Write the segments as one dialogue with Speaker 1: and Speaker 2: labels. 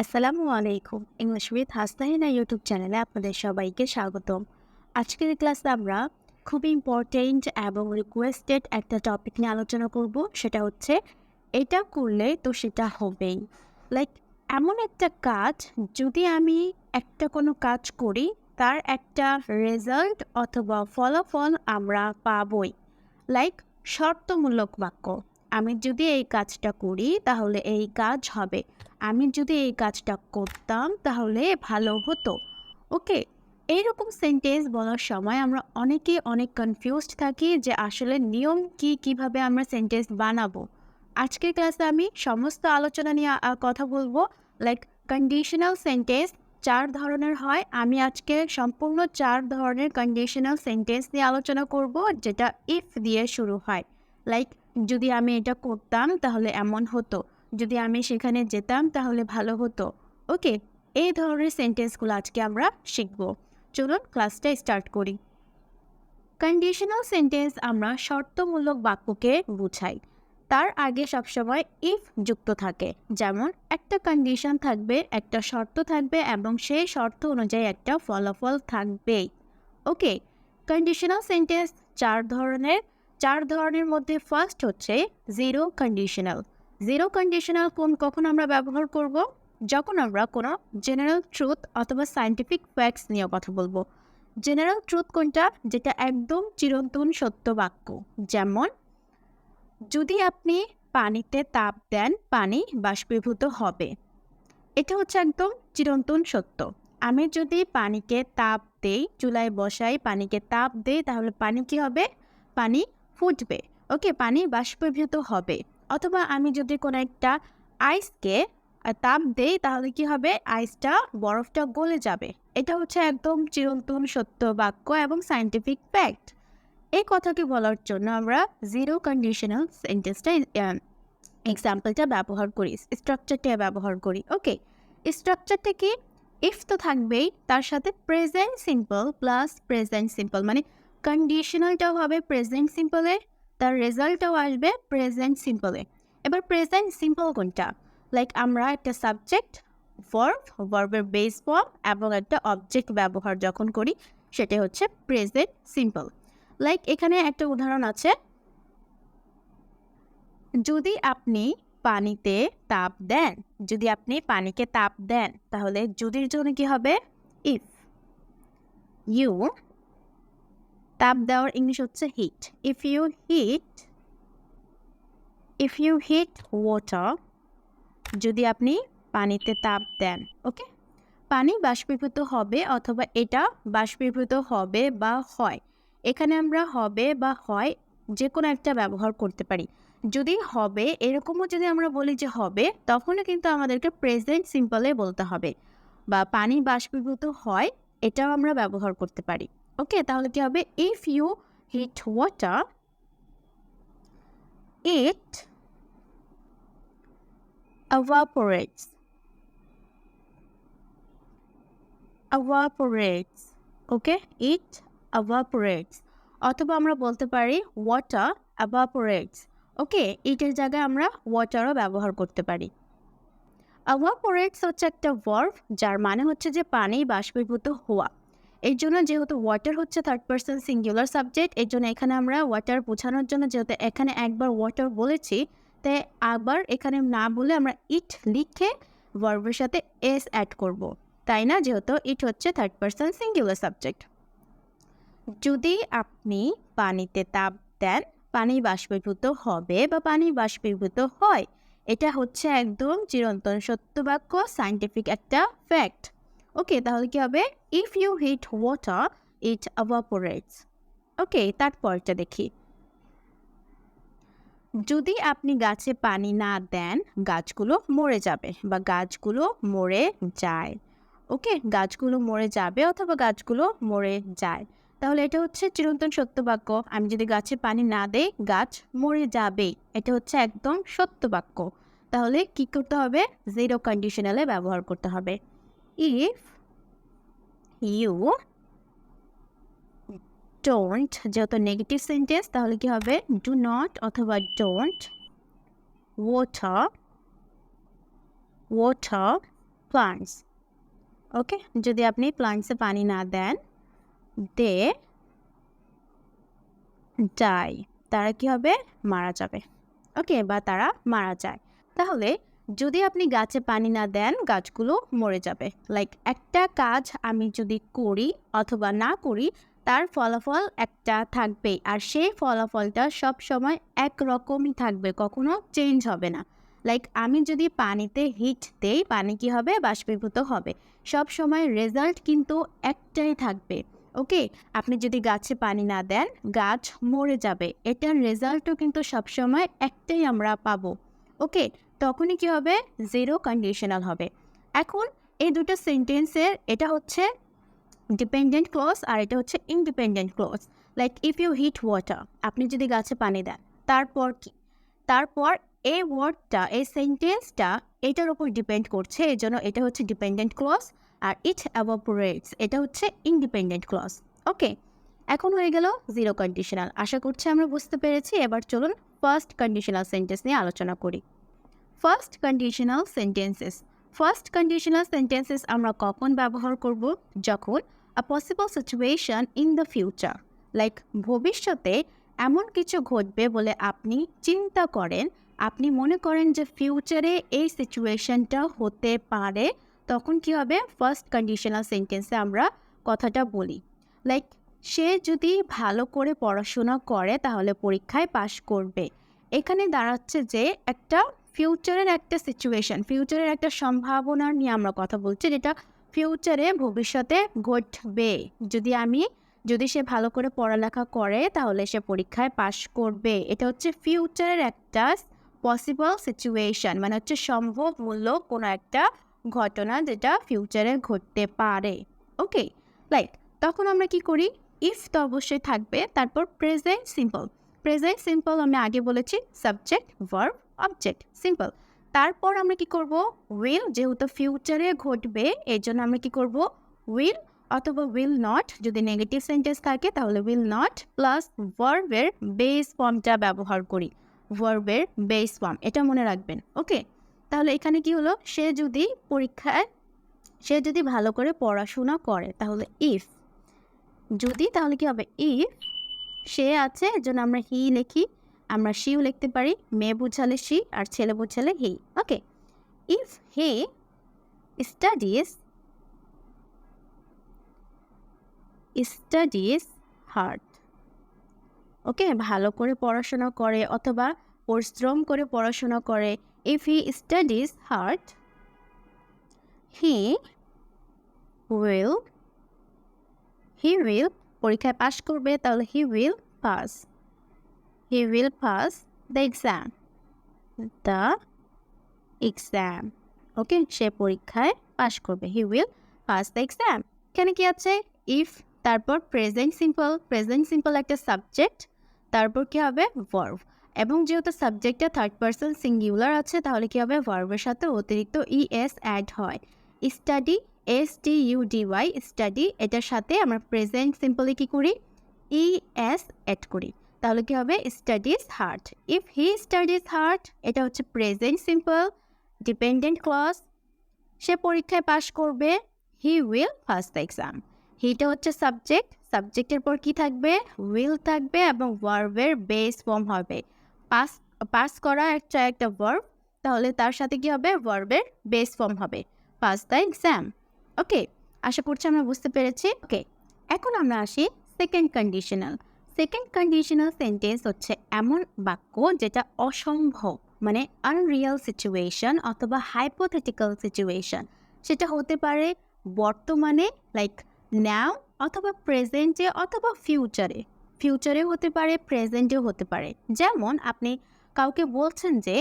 Speaker 1: আসসালামু আলাইকুম। English with Hasnahina YouTube চ্যানেলে আপনাদের সবাইকে স্বাগতম। আজকের ক্লাসে আমরা খুবই ইম্পর্টেন্ট এবং রিকোয়েস্টেড একটা টপিক নিয়ে আলোচনা করব। সেটা হচ্ছে, এটা করলে তো সেটা হবেই। লাইক এমন একটা কাজ, যদি আমি একটা কোনো কাজ করি, তার একটা রেজাল্ট অথবা ফলাফল আমরা পাবই। লাইক শর্তমূলক বাক্য। আমি যদি এই কাজটা করি, তাহলে এই কাজ হবে। আমি যদি এই কাজটা করতাম, তাহলে ভালো হতো। ওকে? এইরকম সেন্টেন্স বলার সময় আমরা অনেকে অনেক কনফিউজড থাকি যে আসলে নিয়ম কি, কীভাবে আমরা সেন্টেন্স বানাবো। আজকের ক্লাসে আমি সমস্ত আলোচনা নিয়ে কথা বলব। লাইক কন্ডিশনাল সেন্টেন্স চার ধরনের হয়। আমি আজকে সম্পূর্ণ চার ধরনের কন্ডিশনাল সেন্টেন্স নিয়ে আলোচনা করব, যেটা ইফ দিয়ে শুরু হয়। লাইক যদি আমি এটা করতাম, তাহলে এমন হতো। যদি আমি সেখানে যেতাম, তাহলে ভালো হতো। ওকে, এই ধরনের সেন্টেন্সগুলো আজকে আমরা শিখব। চলুন ক্লাসটা স্টার্ট করি। কন্ডিশনাল সেন্টেন্স আমরা শর্তমূলক বাক্যকে বুঝাই। তার আগে সবসময় ইফ যুক্ত থাকে। যেমন, একটা কন্ডিশন থাকবে, একটা শর্ত থাকবে এবং সেই শর্ত অনুযায়ী একটা ফলাফল থাকবেই। ওকে কন্ডিশনাল সেন্টেন্স চার ধরনের চার ধরনের মধ্যে ফার্স্ট হচ্ছে জিরো কন্ডিশনাল জিরো কন্ডিশনাল কোন কখন আমরা ব্যবহার করব? যখন আমরা কোনো জেনারেল ট্রুথ অথবা সায়েন্টিফিক ফ্যাক্টস নিয়ে কথা বলব। জেনারেল ট্রুথ কোনটা? যেটা একদম চিরন্তন সত্য বাক্য। যেমন, যদি আপনি পানিতে তাপ দেন, পানি বাষ্পীভূত হবে। এটা হচ্ছে একদম চিরন্তন সত্য। আমি যদি পানিকে তাপ দেই, চুলায় বসাই, পানিকে তাপ দেই, তাহলে পানি কি হবে? পানি ফুটবে। ওকে, পানি বাষ্পীভূত হবে। অথবা আমি যদি কোনো একটা আইসকে তাপ দেই, তাহলে কি হবে? আইসটা, বরফটা গলে যাবে। এটা হচ্ছে একদম চিরন্তন সত্য বাক্য এবং সায়েন্টিফিক ফ্যাক্ট এই কথাকে বলার জন্য আমরা জিরো কন্ডিশনাল সেন্টেন্সটা এক্সাম্পলটা ব্যবহার করি স্ট্রাকচারটা ব্যবহার করি, ওকে? স্ট্রাকচারটা কি? ইফ তো থাকবেই, তার সাথে present simple plus present simple মানে কন্ডিশনালটাও হবে প্রেজেন্ট সিম্পলে তার রেজাল্টটাও আসবে প্রেজেন্ট সিম্পলে এবার প্রেজেন্ট সিম্পল কোনটা? লাইক আমরা একটা সাবজেক্ট ভার্ব ভার্বের বেস ফর্ম এবং একটা অবজেক্ট ব্যবহার যখন করি, সেটা হচ্ছে প্রেজেন্ট সিম্পল লাইক এখানে একটা উদাহরণ আছে। যদি আপনি পানিতে তাপ দেন, যদি আপনি পানিকে তাপ দেন, তাহলে যদির জন্য কি হবে? ইফ ইউ তাপ দেওয়ার ইংলিশ হচ্ছে heat if you heat if you heat water যদি আপনি পানিতে তাপ দেন ওকে পানি বাষ্পীভূত হবে অথবা এটা বাষ্পীভূত হবে বা হয়। এখানে আমরা হবে বা হয় যে কোনো একটা ব্যবহার করতে পারি। যদি হবে, এরকমও যদি আমরা বলি যে হবে, তখনও কিন্তু আমাদেরকে প্রেজেন্ট সিম্পলে বলতে হবে। বা পানি বাষ্পীভূত হয়, এটাও আমরা ব্যবহার করতে পারি। ওকে তাহলে কি হবে? If you heat water it evaporates. Evaporates. Okay it evaporates. অথবা আমরা বলতে পারি ওয়াটার evaporates. ওকে ইটের জায়গায় আমরা ওয়াটারও ব্যবহার করতে পারি। Evaporates হচ্ছে একটা ভার্ব যার মানে হচ্ছে যে পানি বাষ্পীভূত হওয়া। এই জন্য যেহেতু ওয়াটার হচ্ছে থার্ড পার্সন সিঙ্গুলার সাবজেক্ট এই জন্য এখানে আমরা ওয়াটার বোঝানোর জন্য যেহেতু এখানে একবার ওয়াটার বলেছি তাই আবার এখানে না বলে আমরা ইট লিখে ভার্বের সাথে এস অ্যাড করব। তাই না? যেহেতু ইট হচ্ছে থার্ড পার্সন সিঙ্গুলার সাবজেক্ট যদি আপনি পানিতে তাপ দেন, পানি বাষ্পীভূত হবে বা পানি বাষ্পীভূত হয়, এটা হচ্ছে একদম চিরন্তন সত্য বাক্য সায়েন্টিফিক একটা ফ্যাক্ট ওকে তাহলে কি হবে? If you heat water it evaporates. Okay তারপরটা দেখি। যদি আপনি গাছে পানি না দেন, গাছগুলো মরে যাবে বা গাছগুলো মরে যায়। ওকে গাছগুলো মরে যাবে অথবা গাছগুলো মরে যায়। তাহলে এটা হচ্ছে চিরন্তন সত্য বাক্য আমি যদি গাছে পানি না দেই, গাছ মরে যাবে এটা হচ্ছে একদম সত্য বাক্য তাহলে কি করতে হবে? জিরো কন্ডিশনালে ব্যবহার করতে হবে। ইফ ইউ ডোন্ট যেহেতু নেগেটিভ সেন্টেন্স তাহলে কি হবে? ডু নট অথবা don't water water plants okay যদি আপনি প্লান্টসে পানি না দেন দে ডাই তারা কি হবে? মারা যাবে। ওকে বা তারা মারা যায়। তাহলে যদি আপনি গাছে পানি না দেন, গাছগুলো মরে যাবে। লাইক একটা কাজ আমি যদি করি অথবা না করি, তার ফলাফল একটা থাকবেই। আর সেই ফলাফলটা সব সময় একরকমই থাকবে, কখনো চেঞ্জ হবে না। লাইক আমি যদি পানিতে হিট দেই, পানি কি হবে? বাষ্পীভূত হবে। সব সময় রেজাল্ট কিন্তু একটাই থাকবে। ওকে আপনি যদি গাছে পানি না দেন, গাছ মরে যাবে। এটার রেজাল্টও কিন্তু সবসময় একটাই আমরা পাবো। ওকে তখনই কি হবে? জিরো কন্ডিশনাল হবে। এখন এই দুটো সেন্টেন্সের এটা হচ্ছে ডিপেন্ডেন্ট ক্লজ আর এটা হচ্ছে independent clause like if you heat water আপনি যদি গাছে পানি দেন, তারপর কি? তারপর এই ওয়ার্ডটা এই সেন্টেন্সটা এটার উপর ডিপেন্ড করছে এই জন্য এটা হচ্ছে ডিপেন্ডেন্ট ক্লজ আর ইট অ্যাভাপোরেটস এটা হচ্ছে ইন্ডিপেন্ডেন্ট ক্লজ ওকে এখন হয়ে গেল জিরো কন্ডিশনাল আশা করছি আমরা বুঝতে পেরেছি। এবার চলুন ফার্স্ট কন্ডিশনাল সেন্টেন্স নিয়ে আলোচনা করি। First conditional sentences first conditional sentences আমরা কখন ব্যবহার করব? যখন a possible situation in the future like ভবিষ্যতে এমন কিছু ঘটবে বলে আপনি চিন্তা করেন, আপনি মনে করেন যে ফিউচারে এই সিচুয়েশনটা হতে পারে, তখন কি হবে? ফার্স্ট কন্ডিশনাল সেন্টেন্সে আমরা কথাটা বলি। লাইক সে যদি ভালো করে পড়াশোনা করে, তাহলে পরীক্ষায় পাশ করবে। এখানে দাঁড়াচ্ছে যে একটা ফিউচারের একটা সিচুয়েশন ফিউচারের একটা সম্ভাবনা নিয়ে আমরা কথা বলছি, যেটা ফিউচারে ভবিষ্যতে ঘটবে। যদি আমি, যদি সে ভালো করে পড়ালেখা করে, তাহলে সে পরীক্ষায় পাশ করবে। এটা হচ্ছে ফিউচারের একটা পসিবল সিচুয়েশন মানে হচ্ছে সম্ভব মূল্য কোনো একটা ঘটনা যেটা ফিউচারে ঘটতে পারে। ওকে লাইক তখন আমরা কি করি? ইফ তো অবশ্যই থাকবে, তারপর প্রেজেন্ট সিম্পল প্রেজেন্ট সিম্পল আমি আগে বলেছি সাবজেক্ট ভার্ব অবজেক্ট সিম্পল তারপর আমরা কি করব? উইল যেহেতু ফিউচারে ঘটবে, এর জন্য আমরা কি করব? উইল অথবা উইল নট যদি নেগেটিভ সেন্টেন্স থাকে, তাহলে উইল নট প্লাস ভার্বের বেস ফর্মটা ব্যবহার করি। ভার্বের বেস ফর্ম এটা মনে রাখবেন ওকে তাহলে এখানে কি হলো? সে যদি পরীক্ষায়, সে যদি ভালো করে পড়াশোনা করে, তাহলে ইফ যদি তাহলে কি হবে? ইফ সে আছে, এর জন্য আমরা হি লিখি আমরা শিও লিখতে পারি, মেয়ে বুঝালে শি আর ছেলে বুঝালে he okay if he studies studies hard okay ভালো করে পড়াশোনা করে অথবা পরিশ্রম করে পড়াশোনা করে if he studies hard he will he will পরীক্ষায় পাশ করবে, তাহলে he will pass he will pass the exam the exam okay সে পরীক্ষায় পাশ করবে। He will pass the exam এখানে কি আছে? ইফ তারপর প্রেজেন্ট সিম্পল প্রেজেন্ট সিম্পল একটা সাবজেক্ট তারপর কি হবে? ভার্ভ এবং যেহেতু সাবজেক্টটা থার্ড পার্সন সিঙ্গুলার আছে, তাহলে কি হবে? ভার্বের সাথে অতিরিক্ত ই এস অ্যাড হয়। Study S T U D Y study এটার সাথে আমরা প্রেজেন্ট সিম্পলি কী করি? ই এস অ্যাড করি। তাহলে কি হবে? Studies hard if he studies hard এটা হচ্ছে প্রেজেন্ট সিম্পল ডিপেন্ডেন্ট ক্লজ সে পরীক্ষায় পাশ করবে হি উইল ফার্স্ট এক্সাম হিটা হচ্ছে সাবজেক্ট সাবজেক্টের পর কি থাকবে? উইল থাকবে এবং ভার্বের বেস ফর্ম হবে। পাস পাস করা একটা একটা ভার্ব তাহলে তার সাথে কি হবে? ভার্বের বেস ফর্ম হবে। পাস দ্য এক্সাম ওকে আশা করছি আমরা বুঝতে পেরেছি। ওকে এখন আমরা আসি second conditional second conditional sentence হচ্ছে এমন বাক্য যেটা অসম্ভব মানে আনরিয়াল সিচুয়েশন অথবা হাইপোথেটিক্যাল সিচুয়েশন সেটা হতে পারে বর্তমানে লাইক নাও অথবা প্রেজেন্টে অথবা ফিউচারে ফিউচারে হতে পারে প্রেজেন্টেও হতে পারে। যেমন আপনি কাউকে বলছেন যে,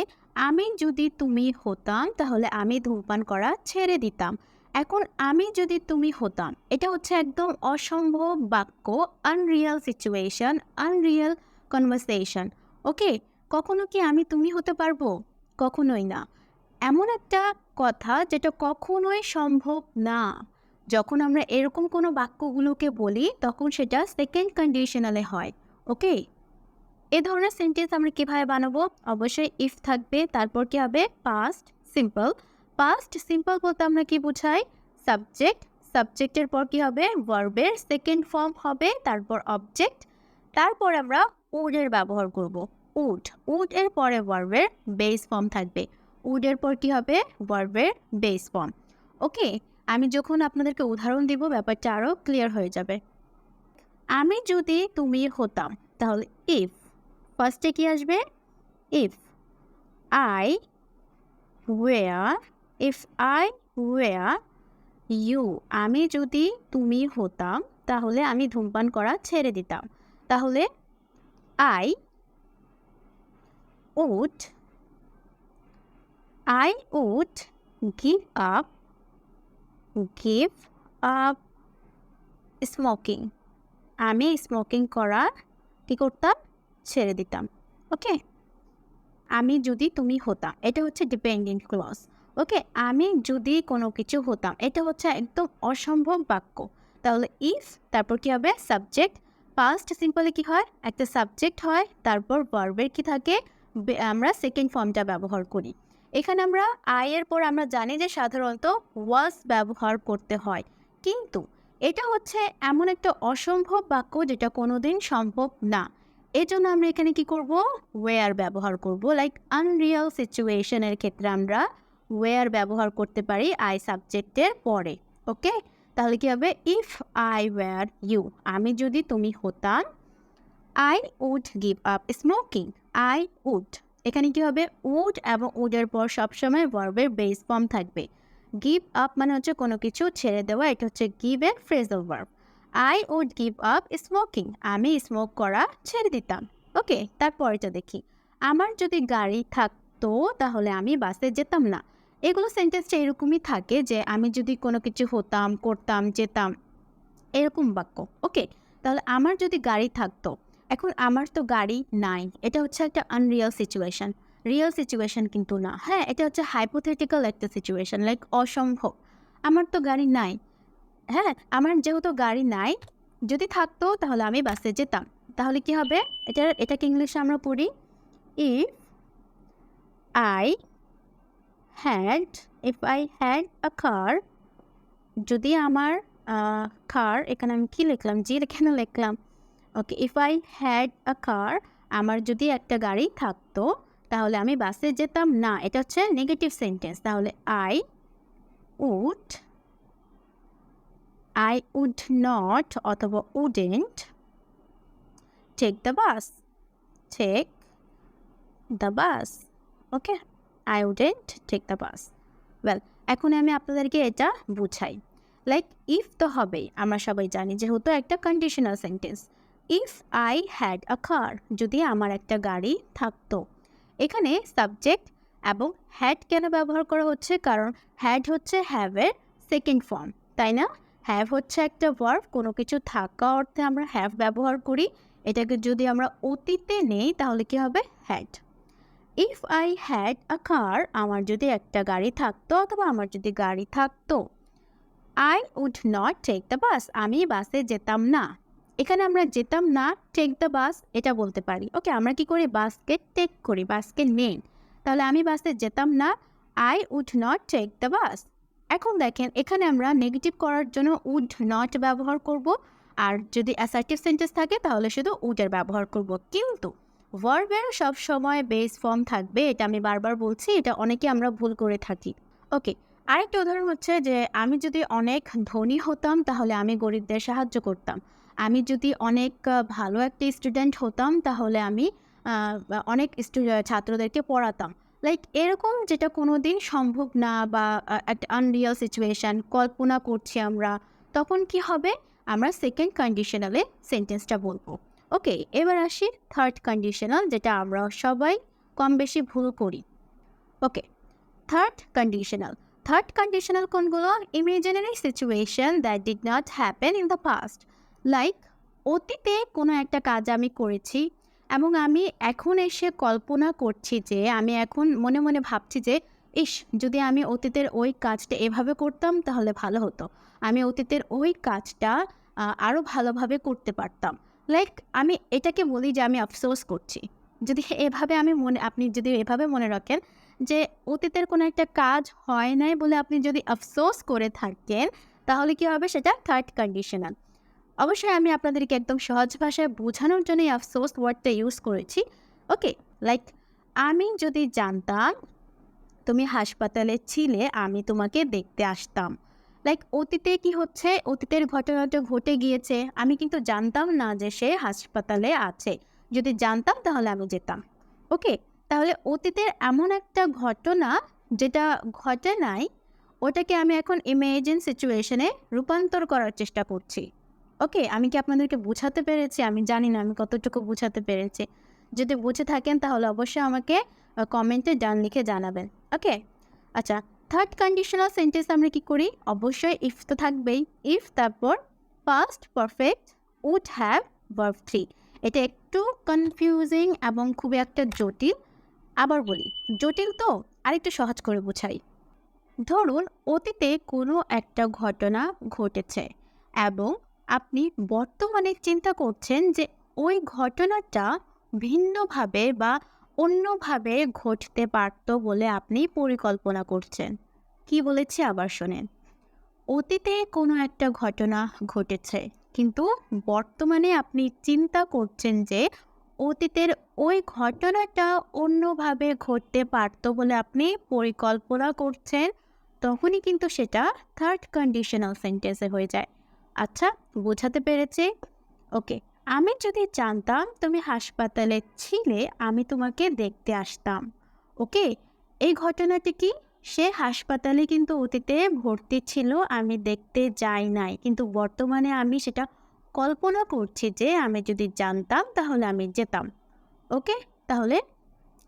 Speaker 1: আমি যদি তুমি হতাম তাহলে আমি ধূমপান করা ছেড়ে দিতাম। এখন আমি যদি তুমি হতাম, এটা হচ্ছে একদম অসম্ভব বাক্য unreal situation unreal conversation okay কখনো কি আমি তুমি হতে পারব? কখনোই না। এমন একটা কথা যেটা কখনোই সম্ভব না। যখন আমরা এরকম কোনো বাক্যগুলোকে বলি, তখন সেটা সেকেন্ড কন্ডিশনালে হয় ওকে এ ধরনের সেন্টেন্স আমরা কীভাবে বানাবো? অবশ্যই ইফ থাকবে, তারপর কী হবে? পাস্ট সিম্পল পাস্ট সিম্পল বলতে আমরা কি বোঝাই? সাবজেক্ট সাবজেক্টের পর কি হবে? ভার্বের সেকেন্ড ফর্ম হবে, তারপর অবজেক্ট তারপর আমরা উডের ব্যবহার করব। উড উড এর পরে ভার্বের বেস ফর্ম থাকবে। উডের পর কি হবে? ভার্বের বেস ফর্ম ওকে আমি যখন আপনাদেরকে উদাহরণ দিব, ব্যাপারটা আরও ক্লিয়ার হয়ে যাবে। আমি যদি তুমি হতাম, তাহলে ইফ ফার্স্টে কি আসবে? If I were if I were you আমি যদি তুমি হতাম, তাহলে আমি ধূমপান করা ছেড়ে দিতাম। তাহলে I would I would give up give up smoking আমি স্মোকিং করা কী করতাম? ছেড়ে দিতাম। ওকে আমি যদি তুমি হতাম। এটা হচ্ছে ডিপেন্ডেন্ট ক্লজ ওকে, আমি যদি কোনো কিছু হতাম, এটা হচ্ছে একদম অসম্ভব বাক্য। তাহলে ইফ তারপর কী হবে? সাবজেক্ট ফার্স্ট সিম্পলে কী হয়? একটা সাবজেক্ট হয়, তারপর ভার্বের কি থাকে? আমরা সেকেন্ড ফর্মটা ব্যবহার করি। এখানে আমরা আয়ের পর আমরা জানি যে সাধারণত ওয়াজ ব্যবহার করতে হয়। কিন্তু এটা হচ্ছে এমন একটা অসম্ভব বাক্য যেটা কোনোদিন সম্ভব না। এই জন্য আমরা এখানে কি করব? ওয়েয়ার ব্যবহার করব। লাইক আনরিয়াল সিচুয়েশনের ক্ষেত্রে আমরা ওয়েয়ার ব্যবহার করতে পারি আই সাবজেক্টের পরে ওকে তাহলে কী হবে? ইফ আই ওয়্যার ইউ আমি যদি তুমি হতাম I would give up smoking I would এখানে কি হবে? উড এবং উডের পর সবসময় ভার্বের বেস ফর্ম থাকবে। গিভ আপ মানে হচ্ছে কোনো কিছু ছেড়ে দেওয়া, এটা হচ্ছে গিভ এর phrasal verb I would give up smoking আমি স্মোক করা ছেড়ে দিতাম ওকে তারপরেটা দেখি। আমার যদি গাড়ি থাকতো, তাহলে আমি বাসে যেতাম না। এগুলো সেন্টেন্সটা এরকমই থাকে যে, আমি যদি কোনো কিছু হতাম, করতাম, যেতাম। এরকম বাক্য ওকে তাহলে আমার যদি গাড়ি থাকতো, এখন আমার তো গাড়ি নাই। এটা হচ্ছে একটা আনরিয়াল সিচুয়েশন রিয়েল সিচুয়েশন কিন্তু না। হ্যাঁ এটা হচ্ছে হাইপোথেটিক্যাল একটা সিচুয়েশন লাইক অসম্ভব। আমার তো গাড়ি নাই। হ্যাঁ আমার যেহেতু গাড়ি নাই, যদি থাকতো তাহলে আমি বাসে যেতাম। তাহলে কি হবে? এটা এটাকে ইংলিশে আমরা পড়ি if I had if I had a car যদি আমার কার এখানে আমি কী লিখলাম? জি কেন লিখলাম। Okay if I had a car আমার যদি একটা গাড়ি থাকতো, তাহলে আমি বাসে যেতাম না। এটা হচ্ছে নেগেটিভ সেন্টেন্স তাহলে I would I would not অথবা wouldn't take the bus take the bus okay I wouldn't take the bus well এখন আমি আপনাদেরকে এটা বুঝাই। লাইক ইফ তো হবেই, আমরা সবাই জানি যেহেতু একটা conditional sentence if I had a car যদি আমার একটা গাড়ি থাকতো। এখানে সাবজেক্ট এবং হ্যাড কেন ব্যবহার করা হচ্ছে? কারণ হ্যাড হচ্ছে হ্যাভের সেকেন্ড ফর্ম তাই না? হ্যাভ হচ্ছে একটা ভার্ব কোনো কিছু থাকা অর্থে আমরা হ্যাভ ব্যবহার করি। এটাকে যদি আমরা অতীতে নেই, তাহলে কি হবে? Had if I had a car আমার যদি একটা গাড়ি থাকতো অথবা আমার যদি গাড়ি থাকতো I would not take the bus আমি বাসে যেতাম না। এখানে আমরা যেতাম না টেক দ্য বাস এটা বলতে পারি। ওকে আমরা কি করি? বাসকে টেক করি, বাসকে নেই তাহলে আমি বাসে যেতাম না I would not take the bus এখন দেখেন, এখানে আমরা নেগেটিভ করার জন্য উড নট ব্যবহার করব। আর যদি অ্যাসার্টিভ সেন্টেন্স থাকে, তাহলে শুধু উডের ব্যবহার করব। কিন্তু ভার্বের সব সময় বেস ফর্ম থাকবে, এটা আমি বারবার বলছি, এটা অনেকে আমরা ভুল করে থাকি। ওকে আরেকটা উদাহরণ হচ্ছে যে, আমি যদি অনেক ধনী হতাম, তাহলে আমি গরিবদের সাহায্য করতাম। আমি যদি অনেক ভালো একটা স্টুডেন্ট হতাম, তাহলে আমি অনেক ছাত্রদেরকে পড়াতাম। লাইক এরকম যেটা কোনো দিন সম্ভব না বা একটা আনরিয়াল সিচুয়েশান কল্পনা করছি আমরা, তখন কি হবে? আমরা সেকেন্ড কন্ডিশনালে সেন্টেন্সটা বলব। ওকে এবার আসি থার্ড কন্ডিশনাল যেটা আমরা সবাই কম বেশি ভুল করি। Okay third conditional third conditional কোনগুলো? Imaginary situation that did not happen in the past like অতীতে কোনো একটা কাজ আমি করেছি এবং আমি এখন এসে কল্পনা করছি যে, আমি এখন মনে মনে ভাবছি যে, ইস, যদি আমি অতীতের ওই কাজটা এভাবে করতাম তাহলে ভালো হতো। আমি অতীতের ওই কাজটা আরও ভালোভাবে করতে পারতাম। লাইক আমি এটাকে বলি যে আমি আফসোস করছি। যদি এভাবে আমি মনে, আপনি যদি এভাবে মনে রাখেন যে অতীতের কোনো একটা কাজ হয় নাই বলে আপনি যদি আফসোস করে থাকেন, তাহলে কি হবে? সেটা থার্ড কন্ডিশনাল অবশ্যই আমি আপনাদেরকে একদম সহজ ভাষায় বোঝানোর জন্য এই আফসোস ওয়ার্ডটা ইউজ করেছি। ওকে লাইক আমি যদি জানতাম, তুমি হাসপাতালে ছিলে, আমি তোমাকে দেখতে আসতাম। লাইক অতীতে কি হচ্ছে? অতীতের ঘটনাটা ঘটে গিয়েছে। আমি কিন্তু জানতাম না যে সে হাসপাতালে আছে। যদি জানতাম, তাহলে আমি যেতাম। ওকে তাহলে অতীতের এমন একটা ঘটনা যেটা ঘটে নাই, ওটাকে আমি এখন ইমেজিন সিচুয়েশনে রূপান্তর করার চেষ্টা করছি। ওকে আমি কি আপনাদেরকে বোঝাতে পেরেছি? আমি জানি না, আমি কতটুকু বোঝাতে পেরেছি। যদি বুঝে থাকেন, তাহলে অবশ্যই আমাকে কমেন্টে ডান লিখে জানাবেন। ওকে আচ্ছা থার্ড কন্ডিশনাল সেন্টেন্স আমরা কি করি? অবশ্যই ইফ তো থাকবেই। ইফ তারপর first perfect would have verb three এটা একটু কনফিউজিং এবং খুবই একটা জটিল। আবার বলি, জটিল তো আরেকটু সহজ করে বোঝাই। ধরুন, অতীতে কোনো একটা ঘটনা ঘটেছে এবং আপনি বর্তমানে চিন্তা করছেন যে ওই ঘটনাটা ভিন্নভাবে বা অন্যভাবে ঘটতে পারত বলে আপনি পরিকল্পনা করছেন। কি বলেছি আবার শোনেন। অতীতে কোনো একটা ঘটনা ঘটেছে, কিন্তু বর্তমানে আপনি চিন্তা করছেন যে অতীতের ওই ঘটনাটা অন্যভাবে ঘটতে পারত বলে আপনি পরিকল্পনা করছেন, তখনই কিন্তু সেটা থার্ড কন্ডিশনাল সেন্টেন্সে হয়ে যায়। আচ্ছা বোঝাতে পেরেছি? ওকে আমি যদি জানতাম তুমি হাসপাতালে ছিলে, আমি তোমাকে দেখতে আসতাম। ওকে? এই ঘটনাটি কি? সে হাসপাতালে কিন্তু অতীতে ভর্তি ছিল, আমি দেখতে যাই নাই। কিন্তু বর্তমানে আমি সেটা কল্পনা করছি যে আমি যদি জানতাম, তাহলে আমি যেতাম। ওকে? তাহলে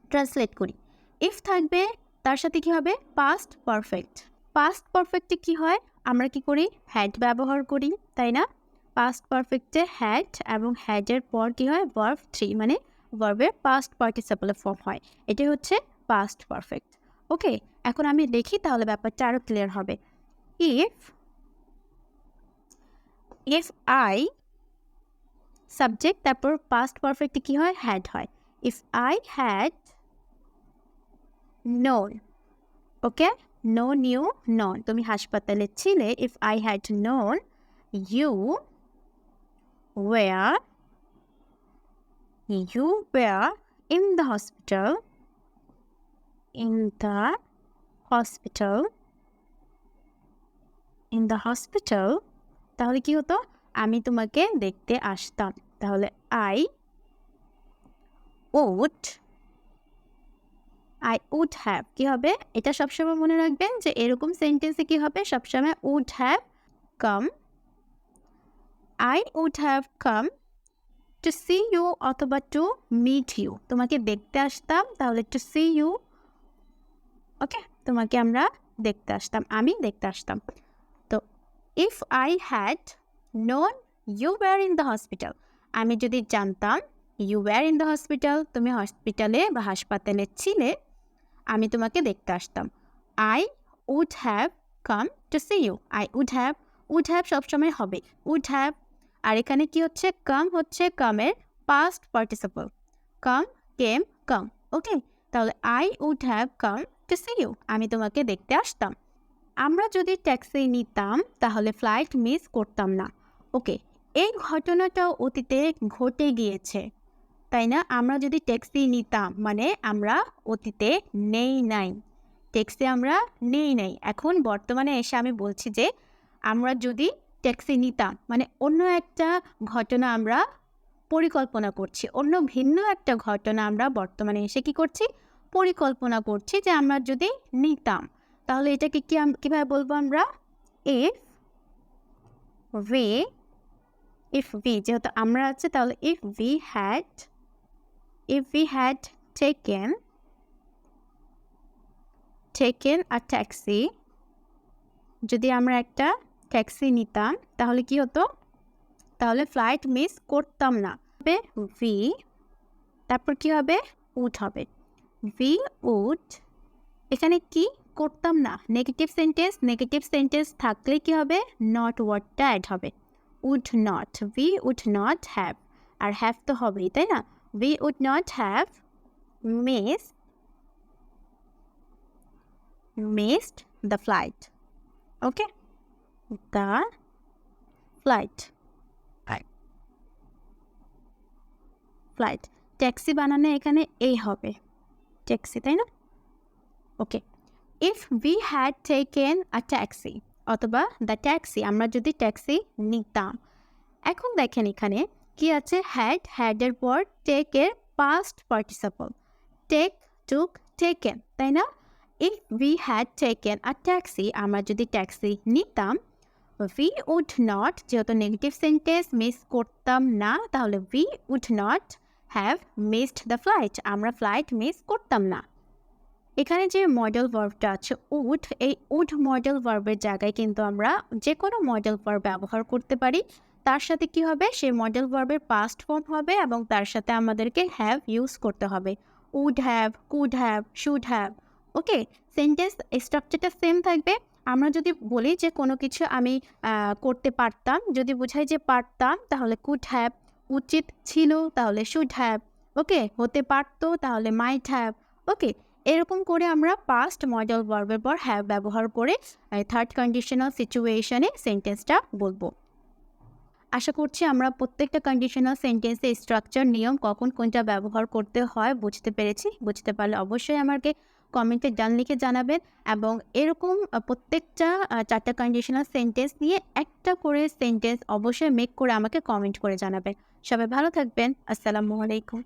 Speaker 1: ট্রান্সলেট করি। ইফ থাকবে, তার সাথে কি হবে? পাস্ট পারফেক্ট পাস্ট পারফেক্টে কি হয়? আমরা কি করি? হ্যাড ব্যবহার করি, তাই না? পাস্ট পারফেক্টে হ্যাড এবং হ্যাডের পর কি হয়? ভার্ভ থ্রি মানে ভার্বের পাস্ট পার্টিসিপাল ফর্ম হয়। এটাই হচ্ছে পাস্ট পারফেক্ট ওকে এখন আমি দেখি তাহলে ব্যাপারটা আরও ক্লিয়ার হবে। ইফ ইফ আই সাবজেক্ট তারপর পাস্ট পারফেক্টে কী হয়? হ্যাড হয়। If I had known okay know new known তুমি হাসপাতালে ছিলে। If I had known you where? You were in the hospital. In the hospital. In the hospital. তাহলে কি হতো? আমি তোমাকে দেখতে আসতাম। তাহলে I would I would have কি হবে? এটা সবসময় মনে রাখবেন যে এরকম সেন্টেন্সে কি হবে? সবসময় would have come I would have come to see you অথবা টু মিট ইউ তোমাকে দেখতে আসতাম, তাহলে টু সি ইউ ওকে তোমাকে আমরা দেখতে আসতাম, আমি দেখতে আসতাম। তো if I had known you were in the hospital আমি যদি জানতাম you were in the hospital তুমি হসপিটালে বা হাসপাতালে ছিলে, আমি তোমাকে দেখতে আসতাম। I would have come to see you I would have would have সবসময় হবে। উড হ্যাভ আর এখানে কি হচ্ছে? কাম হচ্ছে কামের পাস্ট পার্টিসিপল কাম কেম কাম ওকে তাহলে I would have come to see you আমি তোমাকে দেখতে আসতাম। আমরা যদি ট্যাক্সি নিতাম, তাহলে ফ্লাইট মিস করতাম না। ওকে এই ঘটনাটাও অতীতে ঘটে গিয়েছে। তাই না? আমরা যদি ট্যাক্সি নিতাম মানে আমরা অতীতে নেই নাই। ট্যাক্সি আমরা নেই নাই। এখন বর্তমানে এসে আমি বলছি যে, আমরা যদি ট্যাক্সি নিতাম। মানে অন্য একটা ঘটনা আমরা পরিকল্পনা করছি। অন্য ভিন্ন একটা ঘটনা আমরা বর্তমানে এসে কি করছি? পরিকল্পনা করছি যে আমরা যদি নিতাম, তাহলে এটাকে কি কীভাবে বলব আমরা? ইফ ভি ইফ ভি যেহেতু আমরা আছে, তাহলে if we had if we had taken taken a taxi যদি আমরা একটা ট্যাক্সি নিতাম, তাহলে কি হতো? তাহলে ফ্লাইট মিস করতাম না। হবে ভি তারপর কি হবে? উড হবে। ভি উড এখানে কি করতাম না? নেগেটিভ সেন্টেন্স নেগেটিভ সেন্টেন্স থাকলে কি হবে? নট ওয়ার্ডটা অ্যাড হবে। Would not we would not have R have তো হবেই, তাই না? We would not have miss missed the flight okay? The flight. Flight taxi বানানো এখানে এই হবে। ট্যাক্সি তাই না? Okay if we had taken a taxi অথবা দ্য ট্যাক্সি আমরা যদি ট্যাক্সি নিতাম। এখন দেখেন এখানে কি আছে? হ্যাড হ্যাডের পর টেকের past participle take took taken তাই না? If we had taken a taxi আমরা যদি ট্যাক্সি নিতাম উই উড নট যেহেতু নেগেটিভ সেন্টেন্স মিস করতাম না, তাহলে we would not have missed the flight আমরা ফ্লাইট মিস করতাম না। এখানে যে মডেল ভার্বটা আছে উড এই উড মডেল ভার্বের জায়গায় কিন্তু আমরা যে কোনো মডেল ভার্ব ব্যবহার করতে পারি। তার সাথে কি হবে? সেই মডেল ভার্বের পাস্ট ফর্ম হবে এবং তার সাথে আমাদেরকে হ্যাভ ইউজ করতে হবে। Would have could have should have okay sentence স্ট্রাকচারটা সেম থাকবে। আমরা যদি বলি যে কোনো কিছু আমি করতে পারতাম, যদি বোঝাই যে পারতাম, তাহলে কুড হ্যাভ উচিত ছিল, তাহলে শুড হ্যাভ ওকে হতে পারতো, তাহলে মাইট হ্যাভ ওকে এরকম করে আমরা পাস্ট মডেল ভার্বের পর হ্যাভ ব্যবহার করে থার্ড কন্ডিশনাল সিচুয়েশনে সেন্টেন্সটা বলব। আশা করছি আমরা প্রত্যেকটা কন্ডিশনাল সেন্টেন্সে স্ট্রাকচার নিয়ম কখন কোনটা ব্যবহার করতে হয় বুঝতে পেরেছি। বুঝতে পারলে অবশ্যই আমাকে কমেন্টে ডান লিখে জানাবেন এবং এরকম প্রত্যেকটা চারটা কন্ডিশনাল সেন্টেন্স নিয়ে একটা করে সেন্টেন্স অবশ্যই মেক করে আমাকে কমেন্ট করে জানাবেন। সবাই ভালো থাকবেন। আসসালামু আলাইকুম।